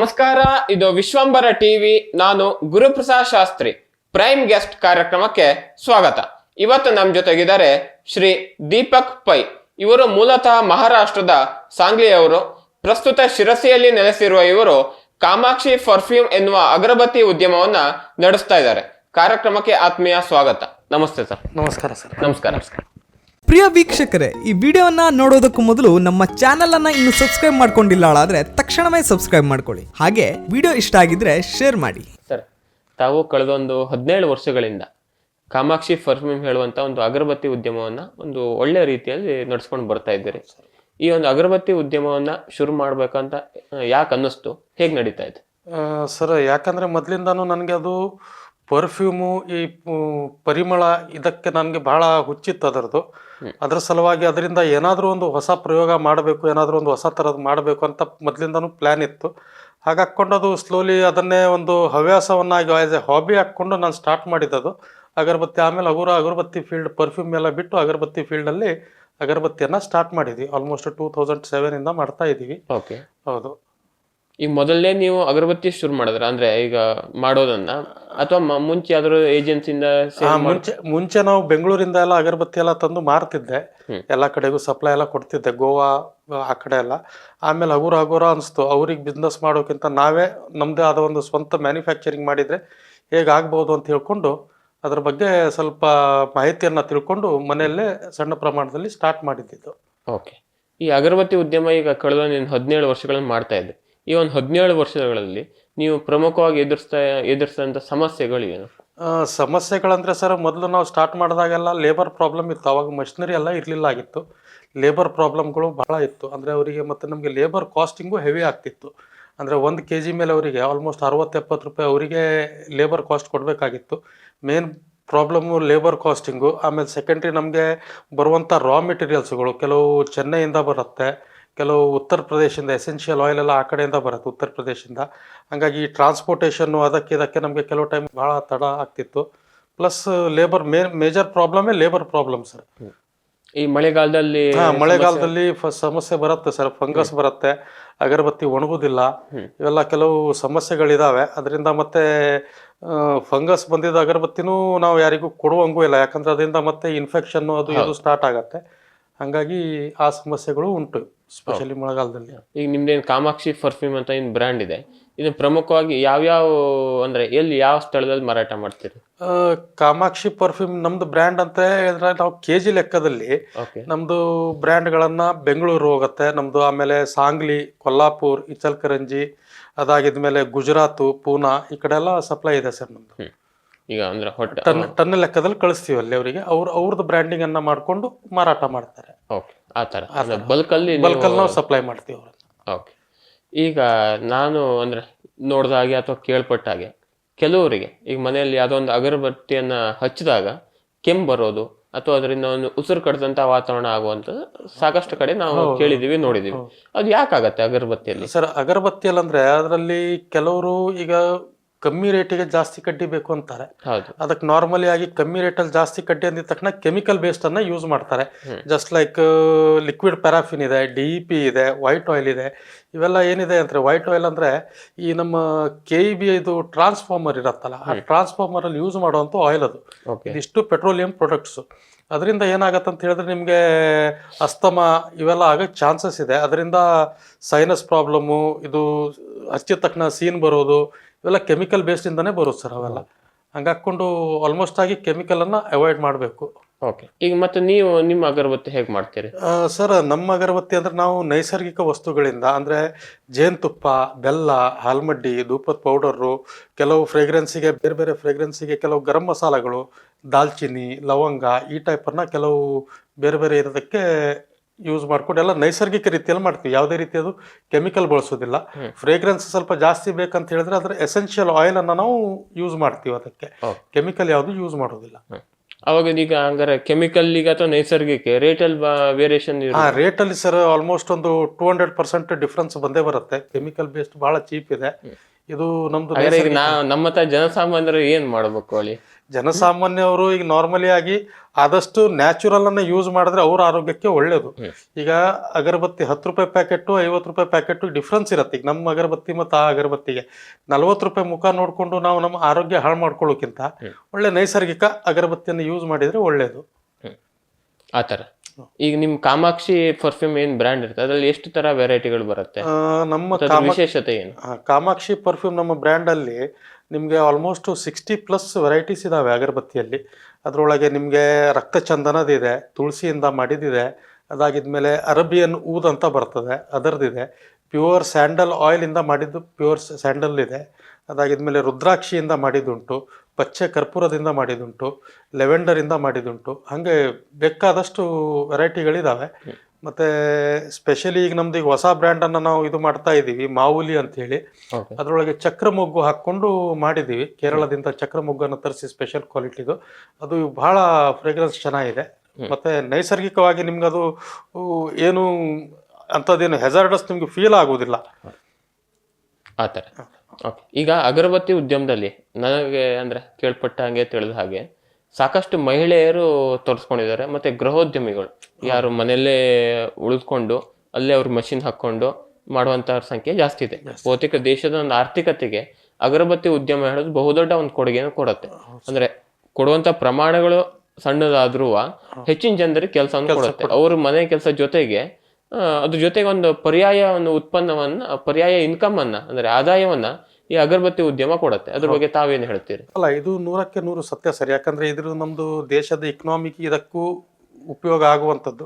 ನಮಸ್ಕಾರ ಇದು ವಿಶ್ವಂಬರ ಟಿವಿ ನಾನು ಗುರುಪ್ರಸಾದ್ ಶಾಸ್ತ್ರಿ. ಪ್ರೈಮ್ ಗೆಸ್ಟ್ ಕಾರ್ಯಕ್ರಮಕ್ಕೆ ಸ್ವಾಗತ. ಇವತ್ತು ನಮ್ಮ ಜೊತೆಗಿದ್ದಾರೆ ಶ್ರೀ ದೀಪಕ್ ಪೈ. ಇವರು ಮೂಲತಃ ಮಹಾರಾಷ್ಟ್ರದ ಸಾಂಗ್ಲಿಯವರು. ಪ್ರಸ್ತುತ ಶಿರಸಿಯಲ್ಲಿ ನೆಲೆಸಿರುವ ಇವರು ಕಾಮಾಕ್ಷಿ ಪರ್ಫ್ಯೂಮ್ ಎನ್ನುವ ಅಗರಬತ್ತಿ ಉದ್ಯಮವನ್ನ ನಡೆಸ್ತಾ ಇದ್ದಾರೆ. ಕಾರ್ಯಕ್ರಮಕ್ಕೆ ಆತ್ಮೀಯ ಸ್ವಾಗತ. ನಮಸ್ತೆ ಸರ್. ನಮಸ್ಕಾರ ಸರ್. ನಮಸ್ಕಾರ. ಪ್ರಿಯ ವೀಕ್ಷಕರೇ ಈ ವಿಡಿಯೋವನ್ನ ನೋಡೋದಕ್ಕೂ ಮೊದಲು ನಮ್ಮ ಚಾನೆಲ್ ಅನ್ನ ಇನ್ನು ಸಬ್ಸ್ಕ್ರೈಬ್ ಮಾಡ್ಕೊಂಡಿಲ್ಲ ಆದ್ರೆ ತಕ್ಷಣವೇ ಸಬ್ಸ್ಕ್ರೈಬ್ ಮಾಡ್ಕೊಳ್ಳಿ. ಹಾಗೆ ವಿಡಿಯೋ ಇಷ್ಟ ಆಗಿದ್ರೆ ಶೇರ್ ಮಾಡಿ. ಸರ್ ತಾವು ಕಳೆದೊಂದು ಹದಿನೇಳು ವರ್ಷಗಳಿಂದ ಕಾಮಾಕ್ಷಿ ಪರ್ಫ್ಯೂಮ್ ಹೇಳುವಂತ ಒಂದು ಅಗರಬತ್ತಿ ಉದ್ಯಮವನ್ನ ಒಂದು ಒಳ್ಳೆ ರೀತಿಯಲ್ಲಿ ನಡೆಸ್ಕೊಂಡು ಬರ್ತಾ ಇದ್ದೀರಿ. ಈ ಒಂದು ಅಗರಬತ್ತಿ ಉದ್ಯಮವನ್ನ ಶುರು ಮಾಡ್ಬೇಕಂತ ಯಾಕೆ ಅನ್ನಿಸ್ತು? ಹೇಗೆ ನಡೀತಾ ಇದೆ? ಸರ್ ಯಾಕಂದ್ರೆ ಮೊದಲಿಂದಾನು ನನಗೆ ಅದು ಪರ್ಫ್ಯೂಮು ಈ ಪರಿಮಳ ಇದಕ್ಕೆ ನನಗೆ ಬಹಳ ಹುಚ್ಚಿತ್ತು ಅದರದ್ದು. ಅದರ ಸಲುವಾಗಿ ಅದರಿಂದ ಏನಾದರೂ ಒಂದು ಹೊಸ ಪ್ರಯೋಗ ಮಾಡಬೇಕು ಏನಾದರೂ ಒಂದು ಹೊಸ ಥರದ್ದು ಮಾಡಬೇಕು ಅಂತ ಮೊದಲಿಂದನೂ ಪ್ಲ್ಯಾನ್ ಇತ್ತು. ಹಾಗೆ ಅದು ಸ್ಲೋಲಿ ಅದನ್ನೇ ಒಂದು ಹವ್ಯಾಸವನ್ನಾಗಿ ಆ್ಯಸ್ ಎ ಹಾಬಿ ಹಾಕ್ಕೊಂಡು ನಾನು ಸ್ಟಾರ್ಟ್ ಮಾಡಿದ್ದದು. ಅಗರಬತ್ತಿ ಆಮೇಲೆ ಹಗುರ ಅಗರಬತ್ತಿ ಫೀಲ್ಡ್ ಪರ್ಫ್ಯೂಮ್ ಎಲ್ಲ ಬಿಟ್ಟು ಅಗರಬತ್ತಿ ಫೀಲ್ಡಲ್ಲಿ ಅಗರಬತ್ತಿಯನ್ನು ಸ್ಟಾರ್ಟ್ ಮಾಡಿದ್ವಿ. ಆಲ್ಮೋಸ್ಟ್ ಟೂ ತೌಸಂಡ್ ಸೆವೆನಿಂದ ಮಾಡ್ತಾ ಇದ್ದೀವಿ. ಓಕೆ. ಹೌದು. ಈಗ ಮೊದಲನೇ ನೀವು ಅಗರಬತ್ತಿ ಶುರು ಮಾಡಿದ್ರ ಅಂದ್ರೆ ಈಗ ಮಾಡೋದನ್ನ ಅಥವಾ ಮುಂಚೆ ಯಾವ್ದಾದ್ರು ಏಜೆನ್ಸಿಯಿಂದ ಮುಂಚೆ ಮುಂಚೆ ನಾವು ಬೆಂಗಳೂರಿಂದ ಎಲ್ಲ ಅಗರಬತ್ತಿ ಎಲ್ಲ ತಂದು ಮಾರ್ತಿದ್ದೆ. ಎಲ್ಲ ಕಡೆಗೂ ಸಪ್ಲೈ ಎಲ್ಲ ಕೊಡ್ತಿದ್ದೆ ಗೋವಾ ಆ ಕಡೆ ಎಲ್ಲ. ಆಮೇಲೆ ಹಗುರ ಹಗುರ ಅನಿಸ್ತು ಅವ್ರಿಗೆ ಬಿಸ್ನೆಸ್ ಮಾಡೋಕ್ಕಿಂತ ನಾವೇ ನಮ್ಮದೇ ಆದ ಒಂದು ಸ್ವಂತ ಮ್ಯಾನುಫ್ಯಾಕ್ಚರಿಂಗ್ ಮಾಡಿದರೆ ಹೇಗಾಗ್ಬೋದು ಅಂತ ಹೇಳ್ಕೊಂಡು ಅದ್ರ ಬಗ್ಗೆ ಸ್ವಲ್ಪ ಮಾಹಿತಿಯನ್ನು ತಿಳ್ಕೊಂಡು ಮನೆಯಲ್ಲೇ ಸಣ್ಣ ಪ್ರಮಾಣದಲ್ಲಿ ಸ್ಟಾರ್ಟ್ ಮಾಡಿದ್ದಿದ್ದು ಓಕೆ ಈ ಅಗರಬತ್ತಿ ಉದ್ಯಮ ಈಗ ಕಳೆದ ನೀನು ಹದಿನೇಳು ವರ್ಷಗಳನ್ನು ಮಾಡ್ತಾ ಇದ್ದೆ ಈ ಒಂದು ಹದಿನೇಳು ವರ್ಷಗಳಲ್ಲಿ ನೀವು ಪ್ರಮುಖವಾಗಿ ಎದುರಿಸ್ತಾ ಎದುರಿಸಿದಂಥ ಸಮಸ್ಯೆಗಳು ಏನು ಆ, ಸಮಸ್ಯೆಗಳಂದ್ರೆ ಸರ್ ಮೊದಲು ನಾವು ಸ್ಟಾರ್ಟ್ ಮಾಡಿದಾಗೆಲ್ಲ ಲೇಬರ್ ಪ್ರಾಬ್ಲಮ್ ಇತ್ತು. ಅವಾಗ ಮಷಿನರಿ ಎಲ್ಲ ಇರಲಿಲ್ಲ ಆಗಿತ್ತು. ಲೇಬರ್ ಪ್ರಾಬ್ಲಮ್ಗಳು ಬಹಳ ಇತ್ತು. ಅಂದರೆ ಅವರಿಗೆ ಮತ್ತು ನಮಗೆ ಲೇಬರ್ ಕಾಸ್ಟಿಂಗು ಹೆವಿ ಆಗ್ತಿತ್ತು. ಅಂದರೆ ಒಂದು ಕೆ ಜಿ ಮೇಲೆ ಅವರಿಗೆ ಆಲ್ಮೋಸ್ಟ್ ಅರವತ್ತು ಎಪ್ಪತ್ತು ರೂಪಾಯಿ ಅವರಿಗೆ ಲೇಬರ್ ಕಾಸ್ಟ್ ಕೊಡಬೇಕಾಗಿತ್ತು. ಮೇನ್ ಪ್ರಾಬ್ಲಮ್ಮು ಲೇಬರ್ ಕಾಸ್ಟಿಂಗು ಆಮೇಲೆ ಸೆಕೆಂಡ್ರಿ ನಮಗೆ ಬರುವಂಥ ರಾ ಮೆಟೀರಿಯಲ್ಸ್ಗಳು ಕೆಲವು ಚೆನ್ನೈಯಿಂದ ಬರುತ್ತೆ. ಕೆಲವು ಉತ್ತರ ಪ್ರದೇಶದಿಂದ ಎಸೆನ್ಷಿಯಲ್ ಆಯಿಲ್ ಎಲ್ಲ ಆ ಕಡೆಯಿಂದ ಬರುತ್ತೆ ಉತ್ತರ ಪ್ರದೇಶದಿಂದ. ಹಾಗಾಗಿ ಟ್ರಾನ್ಸ್ಪೋರ್ಟೇಷನ್ನು ಅದಕ್ಕೆ ಇದಕ್ಕೆ ನಮಗೆ ಕೆಲವು ಟೈಮ್ ಭಾಳ ತಡ ಆಗ್ತಿತ್ತು. ಪ್ಲಸ್ ಲೇಬರ್ ಮೇ ಮೇಜರ್ ಪ್ರಾಬ್ಲಮೇ ಲೇಬರ್ ಪ್ರಾಬ್ಲಮ್ ಸರ್ ಈ ಮಳೆಗಾಲದಲ್ಲಿ ಹಾ ಮಳೆಗಾಲದಲ್ಲಿ ಸಮಸ್ಯೆ ಬರುತ್ತೆ ಸರ್ ಫಂಗಸ್ ಬರುತ್ತೆ ಅಗರಬತ್ತಿ ಒಣಗುದಿಲ್ಲ. ಇವೆಲ್ಲ ಕೆಲವು ಸಮಸ್ಯೆಗಳಿದಾವೆ. ಅದರಿಂದ ಮತ್ತೆ ಫಂಗಸ್ ಬಂದಿದ್ದ ಅಗರಬತ್ತಿನೂ ನಾವು ಯಾರಿಗೂ ಕೊಡುವಂಗೂ ಇಲ್ಲ. ಯಾಕಂದ್ರೆ ಅದರಿಂದ ಮತ್ತೆ ಇನ್ಫೆಕ್ಷನ್ ಅದು ಇದು ಸ್ಟಾರ್ಟ್ ಆಗತ್ತೆ. ಹಂಗಾಗಿ ಆ ಸಮಸ್ಯೆಗಳು ಉಂಟು. ಸ್ಪೆಷಲಿ ಮಳೆಗಾಲದಲ್ಲಿ ಈಗ ನಿಮ್ದೇನು ಕಾಮಾಕ್ಷಿ ಪರ್ಫ್ಯೂಮ್ ಅಂತ ಏನು ಬ್ರ್ಯಾಂಡ್ ಇದೆ? ಇದು ಪ್ರಮುಖವಾಗಿ ಯಾವ್ಯಾವ ಅಂದ್ರೆ ಎಲ್ಲಿ ಯಾವ ಸ್ಥಳದಲ್ಲಿ ಮಾರಾಟ ಮಾಡ್ತೀರಿ? ಆ, ಕಾಮಾಕ್ಷಿ ಪರ್ಫ್ಯೂಮ್ ನಮ್ದು ಬ್ರ್ಯಾಂಡ್ ಅಂತ ಹೇಳಿದ್ರೆ ನಾವು ಕೆ ಜಿ ಲೆಕ್ಕದಲ್ಲಿ ಓಕೆ ನಮ್ದು ಬ್ರ್ಯಾಂಡ್ಗಳನ್ನ ಬೆಂಗಳೂರು ಹೋಗುತ್ತೆ. ನಮ್ದು ಆಮೇಲೆ ಸಾಂಗ್ಲಿ ಕೊಲ್ಲಾಪುರ್ ಇಚಲ್ಕರಂಜಿ ಅದಾಗಿದ್ಮೇಲೆ ಗುಜರಾತು ಪೂನಾ ಈ ಕಡೆ ಎಲ್ಲ ಸಪ್ಲೈ ಇದೆ ಸರ್ ನಮ್ದು. ಈಗ ಅಂದ್ರೆ ಹೊಟ್ಟೆ ಟನ್ ಟನ್ ಲೆಕ್ಕದಲ್ಲಿ ಕಳಿಸ್ತೀವಿ ಅಲ್ಲಿ ಅವರಿಗೆ. ಅವ್ರ ಅವ್ರದ್ದು ಬ್ರ್ಯಾಂಡಿಂಗ್ ಅನ್ನ ಮಾಡ್ಕೊಂಡು ಮಾರಾಟ ಮಾಡ್ತಾರೆ. ಓಕೆ ಆ ಥರ. ಅಂದ್ರೆ ಬಲ್ಕಲ್ಲಿ ಬಲ್ಕಲ್ಲಿ ನಾವು ಸಪ್ಲೈ ಮಾಡ್ತೀವಿ ಅವ್ರನ್ನ ಓಕೆ ಈಗ ನಾನು ಅಂದ್ರೆ ನೋಡಿದ ಹಾಗೆ ಅಥವಾ ಕೇಳ್ಪಟ್ಟಾಗೆ ಕೆಲವರಿಗೆ ಈಗ ಮನೆಯಲ್ಲಿ ಯಾವುದೋ ಒಂದು ಅಗರಬತ್ತಿಯನ್ನ ಹಚ್ಚಿದಾಗ ಕೆಮ್ಮು ಬರೋದು ಅಥವಾ ಅದರಿಂದ ಒಂದು ಉಸಿರು ಕಡ್ದಂತ ವಾತಾವರಣ ಆಗುವಂಥದ್ದು ಸಾಕಷ್ಟು ಕಡೆ ನಾವು ಕೇಳಿದೀವಿ ನೋಡಿದೀವಿ. ಅದು ಯಾಕಾಗತ್ತೆ ಅಗರಬತ್ತಿಯಲ್ಲಿ? ಸರ್ ಅಗರಬತ್ತಿಯಲ್ಲಿ ಅಂದ್ರೆ ಅದರಲ್ಲಿ ಕೆಲವರು ಈಗ ಕಮ್ಮಿ ರೇಟಿಗೆ ಜಾಸ್ತಿ ಕಡ್ಡಿ ಬೇಕು ಅಂತಾರೆ. ಅದಕ್ಕೆ ನಾರ್ಮಲಿ ಆಗಿ ಕಮ್ಮಿ ರೇಟಲ್ಲಿ ಜಾಸ್ತಿ ಕಡ್ಡಿ ಅಂದಿದ ತಕ್ಷಣ ಕೆಮಿಕಲ್ ಬೇಸ್ಡ್ ಅನ್ನ ಯೂಸ್ ಮಾಡ್ತಾರೆ. ಜಸ್ಟ್ ಲೈಕ್ ಲಿಕ್ವಿಡ್ ಪ್ಯಾರಾಫಿನ್ ಇದೆ ಡಿ ಇ ಪಿ ಇದೆ ವೈಟ್ ಆಯಿಲ್ ಇದೆ ಇವೆಲ್ಲ ಏನಿದೆ ಅಂದ್ರೆ ವೈಟ್ ಆಯಿಲ್ ಅಂದ್ರೆ ಈ ನಮ್ಮ ಕೆ ಇ ಬಿ ಇದು ಟ್ರಾನ್ಸ್ಫಾರ್ಮರ್ ಇರತ್ತಲ್ಲ ಆ ಟ್ರಾನ್ಸ್ಫಾರ್ಮರ್ ಅಲ್ಲಿ ಯೂಸ್ ಮಾಡುವಂಥ ಆಯಿಲ್ ಅದು. ಇದಿಷ್ಟು ಪೆಟ್ರೋಲಿಯಂ ಪ್ರಾಡಕ್ಟ್ಸು ಅದರಿಂದ ಏನಾಗತ್ತೆ ಅಂತ ಹೇಳಿದ್ರೆ ನಿಮಗೆ ಅಸ್ತಮ ಇವೆಲ್ಲ ಆಗೋ ಚಾನ್ಸಸ್ ಇದೆ. ಅದರಿಂದ ಸೈನಸ್ ಪ್ರಾಬ್ಲಮ್ಮು ಇದು ಹಚ್ಚಿದ ತಕ್ಷಣ ಸೀನ್ ಬರೋದು ಇವೆಲ್ಲ ಕೆಮಿಕಲ್ ಬೇಸ್ಡಿಂದನೇ ಬರುತ್ತೆ ಸರ್ ಅವೆಲ್ಲ. ಹಂಗಾಕೊಂಡು ಆಲ್ಮೋಸ್ಟ್ ಆಗಿ ಕೆಮಿಕಲನ್ನು ಅವಾಯ್ಡ್ ಮಾಡಬೇಕು. ಓಕೆ ಈಗ ಮತ್ತೆ ನೀವು ನಿಮ್ಮ ಅಗರಬತ್ತಿ ಹೇಗೆ ಮಾಡ್ತೀರಿ? ಸರ್ ನಮ್ಮ ಅಗರಬತ್ತಿ ಅಂದ್ರೆ ನಾವು ನೈಸರ್ಗಿಕ ವಸ್ತುಗಳಿಂದ ಅಂದ್ರೆ ಜೇನುತುಪ್ಪ ಬೆಲ್ಲ ಹಾಲ್ಮಡ್ಡಿ ಧೂಪದ ಪೌಡರು ಕೆಲವು ಫ್ರೇಗ್ರೆನ್ಸಿಗೆ ಬೇರೆ ಬೇರೆ ಫ್ರೇಗ್ರೆನ್ಸಿಗೆ ಕೆಲವು ಗರಂ ಮಸಾಲೆಗಳು ದಾಲ್ಚಿನ್ನಿ ಲವಂಗ ಈ ಟೈಪನ್ನ ಕೆಲವು ಬೇರೆ ಬೇರೆ ಇರೋದಕ್ಕೆ ಯೂಸ್ ಮಾಡ್ಕೊಂಡು ಎಲ್ಲ ನೈಸರ್ಗಿಕ ರೀತಿಯಲ್ಲಿ ಮಾಡ್ತೀವಿ. ಯಾವುದೇ ರೀತಿ ಅದು ಕೆಮಿಕಲ್ ಬಳಸೋದಿಲ್ಲ. ಫ್ರೇಗ್ರೆನ್ಸ್ ಸ್ವಲ್ಪ ಜಾಸ್ತಿ ಬೇಕಂತ ಹೇಳಿದ್ರೆ ಅದರ ಎಸೆನ್ಷಿಯಲ್ ಆಯಿಲ್ ಅನ್ನ ನಾವು ಯೂಸ್ ಮಾಡ್ತೀವಿ ಅದಕ್ಕೆ. ಕೆಮಿಕಲ್ ಯಾವುದು ಯೂಸ್ ಮಾಡೋದಿಲ್ಲ. ಅವಾಗ ಈಗ ಹಂಗಾರೆ ಕೆಮಿಕಲ್ ಈಗ ಅಥವಾ ನೈಸರ್ಗಿಕ ರೇಟಲ್ಲಿ ವೇರಿಯೇಷನ್ ಆ ರೇಟ್ ಅಲ್ಲಿ ಸರ್ ಆಲ್ಮೋಸ್ಟ್ ಒಂದು ಟೂ ಹಂಡ್ರೆಡ್ ಪರ್ಸೆಂಟ್ ಡಿಫ್ರೆನ್ಸ್ ಬಂದೇ ಬರುತ್ತೆ. ಕೆಮಿಕಲ್ ಬೇಸ್ಡ್ ಬಹಳ ಚೀಪ್ ಇದೆ. ಇದು ನಮ್ದು ನಮ್ಮ ಜನಸಾಮಾನ್ಯರು ಏನ್ ಮಾಡ್ಬೇಕು ಹೇಳಿ ಜನಸಾಮಾನ್ಯವರು ಈಗ ನಾರ್ಮಲಿ ಆಗಿ ಆದಷ್ಟು ನ್ಯಾಚುರಲ್ ಅನ್ನ ಯೂಸ್ ಮಾಡಿದ್ರೆ ಅವ್ರ ಆರೋಗ್ಯಕ್ಕೆ ಒಳ್ಳೇದು. ಈಗ ಅಗರಬತ್ತಿ ಹತ್ತು ರೂಪಾಯಿ ಪ್ಯಾಕೆಟ್ ಐವತ್ತು ರೂಪಾಯಿ ಪ್ಯಾಕೆಟು ಡಿಫ್ರೆನ್ಸ್ ಇರತ್ತೆ. ಈಗ ನಮ್ಮ ಅಗರಬತ್ತಿ ಮತ್ತು ಆ ಅಗರಬತ್ತಿಗೆ ನಲ್ವತ್ತು ರೂಪಾಯಿ ಮುಖ ನೋಡಿಕೊಂಡು ನಾವು ನಮ್ಮ ಆರೋಗ್ಯ ಹಾಳು ಮಾಡ್ಕೊಳ್ಳೋಕ್ಕಿಂತ ಒಳ್ಳೆ ನೈಸರ್ಗಿಕ ಅಗರಬತ್ತಿಯನ್ನು ಯೂಸ್ ಮಾಡಿದ್ರೆ ಒಳ್ಳೇದು. ಆ ಥರ. ಈಗ ನಿಮ್ ಕಾಮಾಕ್ಷಿ ಪರ್ಫ್ಯೂಮ್ ಏನ್ ಬ್ರ್ಯಾಂಡ್ ಇರುತ್ತೆ? ಅದ್ರಲ್ಲಿ ಎಷ್ಟು ತರ ವೆರೈಟಿಗಳು ಬರುತ್ತೆ? ನಮ್ಮ ವಿಶೇಷತೆ ಏನು? ಕಾಮಾಕ್ಷಿ ಪರ್ಫ್ಯೂಮ್ ನಮ್ಮ ಬ್ರ್ಯಾಂಡಲ್ಲಿ ನಿಮಗೆ ಆಲ್ಮೋಸ್ಟು ಸಿಕ್ಸ್ಟಿ ಪ್ಲಸ್ ವೆರೈಟೀಸ್ ಇದ್ದಾವೆ ಅಗರಬತ್ತಿಯಲ್ಲಿ. ಅದರೊಳಗೆ ನಿಮಗೆ ರಕ್ತ ಚಂದನದಿದೆ ತುಳಸಿಯಿಂದ ಮಾಡಿದಿದೆ, ಅದಾಗಿದ್ಮೇಲೆ ಅರಬಿಯನ್ ಊದ್ ಅಂತ ಬರ್ತದೆ, ಅದರದಿದೆ. ಪ್ಯೂರ್ ಸ್ಯಾಂಡಲ್ ಆಯಿಲಿಂದ ಮಾಡಿದ್ದು ಪ್ಯೂರ್ ಸ್ಯಾಂಡಲ್ ಇದೆ. ಅದಾಗಿದ್ಮೇಲೆ ರುದ್ರಾಕ್ಷಿಯಿಂದ ಮಾಡಿದ್ದುಂಟು ಪಚ್ಚೆ ಕರ್ಪೂರದಿಂದ ಮಾಡಿದ್ದುಂಟು ಲೆವೆಂಡರಿಂದ ಮಾಡಿದ್ದುಂಟು ಹಾಗೆ ಬೇಕಾದಷ್ಟು ವೆರೈಟಿಗಳಿದ್ದಾವೆ ಮತ್ತು ಸ್ಪೆಷಲಿ ಈಗ ನಮ್ದು ಈಗ ಹೊಸ ಬ್ರ್ಯಾಂಡನ್ನು ನಾವು ಇದು ಮಾಡ್ತಾ ಇದೀವಿ ಮಾವುಲಿ ಅಂತ ಹೇಳಿ. ಅದರೊಳಗೆ ಚಕ್ರ ಮೊಗ್ಗು ಹಾಕೊಂಡು ಮಾಡಿದೀವಿ ಕೇರಳದಿಂದ ಚಕ್ರ ಮೊಗ್ಗನ್ನು ತರಿಸಿ ಸ್ಪೆಷಲ್ ಕ್ವಾಲಿಟಿದು ಅದು ಬಹಳ ಫ್ರೇಗ್ರೆನ್ಸ್ ಚೆನ್ನಾಗಿದೆ. ಮತ್ತೆ ನೈಸರ್ಗಿಕವಾಗಿ ನಿಮ್ಗೆ ಅದು ಏನು ಅಂತದೇನು ಹೆಸರ್ಡಸ್ ನಿಮ್ಗೆ ಫೀಲ್ ಆಗೋದಿಲ್ಲ. ಆ ಥರ. ಓಕೆ ಈಗ ಅಗರಬತ್ತಿ ಉದ್ಯಮದಲ್ಲಿ ನನಗೆ ಅಂದ್ರೆ ಕೇಳ್ಪಟ್ಟ ಹಾಗೆ ತಿಳಿದ ಹಾಗೆ ಸಾಕಷ್ಟು ಮಹಿಳೆಯರು ತೊಡಸ್ಕೊಂಡಿದ್ದಾರೆ ಮತ್ತೆ ಗೃಹೋದ್ಯಮಿಗಳು ಯಾರು ಮನೆಯಲ್ಲೇ ಉಳಿದುಕೊಂಡು ಅಲ್ಲೇ ಅವ್ರ ಮಷಿನ್ ಹಾಕೊಂಡು ಮಾಡುವಂತಹ ಸಂಖ್ಯೆ ಜಾಸ್ತಿ ಇದೆ. ಭೌತಿಕ ದೇಶದ ಒಂದು ಆರ್ಥಿಕತೆಗೆ ಅಗರಬತ್ತಿ ಉದ್ಯಮ ಹೇಳೋದು ಬಹುದೊಡ್ಡ ಒಂದು ಕೊಡುಗೆಯನ್ನು ಕೊಡುತ್ತೆ. ಅಂದ್ರೆ ಕೊಡುವಂತ ಪ್ರಮಾಣಗಳು ಸಣ್ಣದಾದ್ರೂ ಹೆಚ್ಚಿನ ಜನರಿಗೆ ಕೆಲಸವನ್ನು ಕೊಡುತ್ತೆ. ಅವ್ರ ಮನೆ ಕೆಲಸ ಜೊತೆಗೆ ಅದ್ರ ಜೊತೆಗೆ ಒಂದು ಪರ್ಯಾಯ ಒಂದು ಉತ್ಪನ್ನವನ್ನ ಪರ್ಯಾಯ ಇನ್ಕಮ್ ಅನ್ನ ಅಂದ್ರೆ ಆದಾಯವನ್ನ ಈ ಅಗರಬತ್ತಿ ಉದ್ಯಮ ಕೊಡುತ್ತೆ. ಅದ್ರ ಬಗ್ಗೆ ತಾವೇನು ಹೇಳ್ತೀರಿ? ಅಲ್ಲ ಇದು ನೂರಕ್ಕೆ ನೂರು ಸತ್ಯ ಸರ್. ಯಾಕಂದ್ರೆ ಇದ್ರ ನಮ್ದು ದೇಶದ ಇಕನಾಮಿಕ್ ಇದಕ್ಕೂ ಉಪಯೋಗ ಆಗುವಂಥದ್ದು.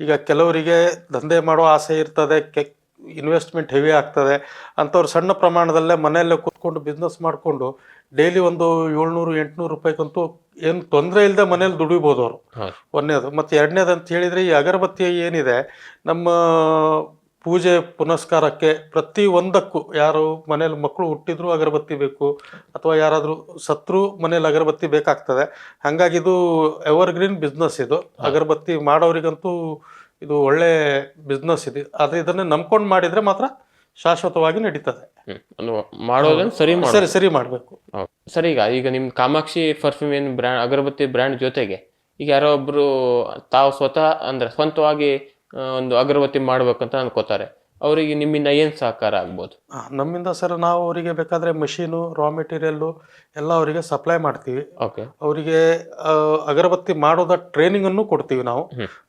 ಈಗ ಕೆಲವರಿಗೆ ದಂಧೆ ಮಾಡೋ ಆಸೆ ಇರ್ತದೆ ಕೆ ಇನ್ವೆಸ್ಟ್ಮೆಂಟ್ ಹೆವಿ ಆಗ್ತದೆ. ಅಂಥವ್ರು ಸಣ್ಣ ಪ್ರಮಾಣದಲ್ಲೇ ಮನೆಯಲ್ಲೇ ಕೂತ್ಕೊಂಡು ಬಿಸ್ನೆಸ್ ಮಾಡಿಕೊಂಡು ಡೈಲಿ ಒಂದು ಏಳ್ನೂರು ಎಂಟುನೂರು ರೂಪಾಯಿಗಂತೂ ಏನು ತೊಂದರೆ ಇಲ್ಲದೆ ಮನೇಲಿ ದುಡಿಬೋದು ಅವರು. ಒಂದನೇದು. ಮತ್ತು ಎರಡನೇದು ಅಂತ ಹೇಳಿದರೆ ಈ ಅಗರಬತ್ತಿ ಏನಿದೆ ನಮ್ಮ ಪೂಜೆ ಪುನಸ್ಕಾರಕ್ಕೆ ಪ್ರತಿ ಒಂದಕ್ಕೂ ಯಾರು ಮನೇಲಿ ಮಕ್ಕಳು ಹುಟ್ಟಿದ್ರು ಅಗರಬತ್ತಿ ಬೇಕು ಅಥವಾ ಯಾರಾದರೂ ಸತ್ರು ಮನೇಲಿ ಅಗರಬತ್ತಿ ಬೇಕಾಗ್ತದೆ. ಹಂಗಾಗಿ ಇದು ಎವರ್ಗ್ರೀನ್ ಬಿಸ್ನೆಸ್ ಇದು. ಅಗರಬತ್ತಿ ಮಾಡೋರಿಗಂತೂ ಇದು ಒಳ್ಳೆ ಬಿಸ್ನೆಸ್ ಇದೆ. ಆದರೆ ಇದನ್ನೇ ನಂಬ್ಕೊಂಡು ಮಾಡಿದರೆ ಮಾತ್ರ ಶಾಶ್ವತವಾಗಿ ನಡೀತದೆ. ಮಾಡೋದನ್ನ ಸರಿ ಸರಿ ಸರಿ ಮಾಡಬೇಕು. ಸರಿ ಈಗ ಈಗ ನಿಮ್ಮ ಕಾಮಾಕ್ಷಿ ಪರ್ಫ್ಯೂಮ್ ಏನು ಬ್ರ್ಯಾಂಡ್ ಅಗರಬತ್ತಿ ಬ್ರ್ಯಾಂಡ್ ಜೊತೆಗೆ ಈಗ ಯಾರೋ ಒಬ್ರು ತಾವು ಸ್ವತಃ ಅಂದ್ರೆ ಸ್ವಂತವಾಗಿ ಒಂದು ಅಗರಬತ್ತಿ ಮಾಡ್ಬೇಕಂತ ಅನ್ಕೋತಾರೆ. ಅವರಿಗೆ ನಿಮ್ಮಿಂದ ಏನು ಸಹಕಾರ ಆಗ್ಬೋದು? ಆ, ನಮ್ಮಿಂದ ಸರ್ ನಾವು ಅವರಿಗೆ ಬೇಕಾದರೆ ಮಷೀನು ರಾ ಮೆಟೀರಿಯಲ್ಲು ಎಲ್ಲ ಅವರಿಗೆ ಸಪ್ಲೈ ಮಾಡ್ತೀವಿ. ಓಕೆ ಅವರಿಗೆ ಅಗರಬತ್ತಿ ಮಾಡೋದ ಟ್ರೈನಿಂಗನ್ನು ಕೊಡ್ತೀವಿ ನಾವು.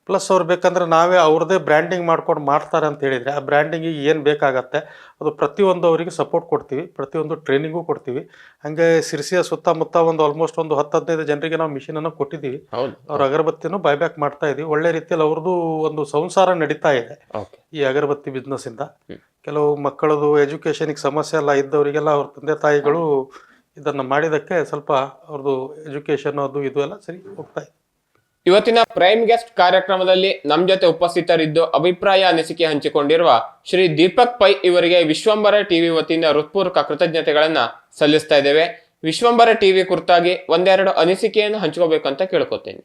ಪ್ಲಸ್ ಅವ್ರು ಬೇಕಂದ್ರೆ ನಾವೇ ಅವ್ರದ್ದೇ ಬ್ರ್ಯಾಂಡಿಂಗ್ ಮಾಡ್ಕೊಂಡು ಮಾಡ್ತಾರೆ ಅಂತ ಹೇಳಿದರೆ ಆ ಬ್ರ್ಯಾಂಡಿಂಗಿಗೆ ಏನು ಬೇಕಾಗತ್ತೆ ಅದು ಪ್ರತಿಯೊಂದು ಅವರಿಗೆ ಸಪೋರ್ಟ್ ಕೊಡ್ತೀವಿ ಪ್ರತಿಯೊಂದು ಟ್ರೈನಿಂಗು ಕೊಡ್ತೀವಿ. ಹಾಗೆ ಸಿರ್ಸಿಯ ಸುತ್ತಮುತ್ತ ಒಂದು ಆಲ್ಮೋಸ್ಟ್ ಒಂದು ಹತ್ತು ಹದಿನೈದು ಜನರಿಗೆ ನಾವು ಮಿಷಿನನ್ನು ಕೊಟ್ಟಿದ್ದೀವಿ. ಹೌದು. ಅವ್ರ ಅಗರಬತ್ತಿನೂ ಬೈಬ್ಯಾಕ್ ಮಾಡ್ತಾ ಇದೀವಿ. ಒಳ್ಳೆ ರೀತಿಯಲ್ಲಿ ಅವ್ರದ್ದು ಒಂದು ಸಂಸಾರ ನಡೀತಾ ಇದೆ. ಓಕೆ ಈ ಅಗರಬತ್ತಿ ಬಿಸ್ನೆಸ್ಸಿಂದ ಕೆಲವು ಮಕ್ಕಳದು ಎಜುಕೇಷನಿಗೆ ಸಮಸ್ಯೆ ಎಲ್ಲ ಇದ್ದವರಿಗೆಲ್ಲ ಅವ್ರ ತಂದೆ ತಾಯಿಗಳು ಇದನ್ನು ಮಾಡಿದಕ್ಕೆ ಸ್ವಲ್ಪ ಅವ್ರದ್ದು ಎಜುಕೇಷನ್ ಅದು ಇದು ಎಲ್ಲ ಸರಿ ಹೋಗ್ತಾ ಇದೆ. ಇವತ್ತಿನ ಪ್ರೈಮ್ ಗೆಸ್ಟ್ ಕಾರ್ಯಕ್ರಮದಲ್ಲಿ ನಮ್ಮ ಜೊತೆ ಉಪಸ್ಥಿತರಿದ್ದು ಅಭಿಪ್ರಾಯ ಅನಿಸಿಕೆ ಹಂಚಿಕೊಂಡಿರುವ ಶ್ರೀ ದೀಪಕ್ ಪೈ ಇವರಿಗೆ ವಿಶ್ವಂಬರ ಟಿವಿ ವತಿಯಿಂದ ಹೃತ್ಪೂರ್ವಕ ಕೃತಜ್ಞತೆಗಳನ್ನ ಸಲ್ಲಿಸ್ತಾ ಇದ್ದೇವೆ. ವಿಶ್ವಂಬರ ಟಿವಿ ಕುರಿತಾಗಿ ಒಂದೆರಡು ಅನಿಸಿಕೆಯನ್ನು ಹಂಚ್ಕೋಬೇಕಂತ ಕೇಳ್ಕೊತೀನಿ.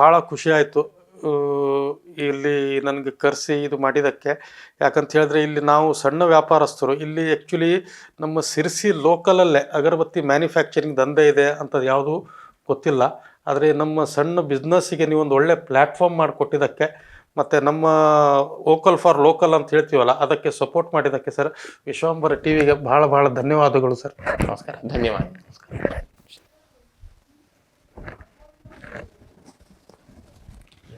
ಬಹಳ ಖುಷಿ ಆಯಿತು. ಇಲ್ಲಿ ನನಗೆ ಕರೆಸಿ ಇದು ಮಾಡಿದ್ದಕ್ಕೆ. ಯಾಕಂತ ಹೇಳಿದ್ರೆ ಇಲ್ಲಿ ನಾವು ಸಣ್ಣ ವ್ಯಾಪಾರಸ್ಥರು, ಇಲ್ಲಿ ಆ್ಯಕ್ಚುಲಿ ನಮ್ಮ ಸಿರ್ಸಿ ಲೋಕಲಲ್ಲೇ ಅಗರಬತ್ತಿ ಮ್ಯಾನುಫ್ಯಾಕ್ಚರಿಂಗ್ ದಂಧೆ ಇದೆ ಅಂಥದ್ದು ಯಾವುದೂ ಗೊತ್ತಿಲ್ಲ. ಆದರೆ ನಮ್ಮ ಸಣ್ಣ ಬಿಸ್ನೆಸ್ಸಿಗೆ ನೀವೊಂದು ಒಳ್ಳೆ ಪ್ಲ್ಯಾಟ್ಫಾರ್ಮ್ ಮಾಡಿಕೊಟ್ಟಿದ್ದಕ್ಕೆ, ಮತ್ತು ನಮ್ಮ ವೋಕಲ್ ಫಾರ್ ಲೋಕಲ್ ಅಂತ ಹೇಳ್ತೀವಲ್ಲ, ಅದಕ್ಕೆ ಸಪೋರ್ಟ್ ಮಾಡಿದ್ದಕ್ಕೆ ಸರ್, ವಿಶ್ವಾಂಬರ ಟಿ ವಿಗೆ ಭಾಳ ಭಾಳ ಧನ್ಯವಾದಗಳು ಸರ್. ನಮಸ್ಕಾರ, ಧನ್ಯವಾದ.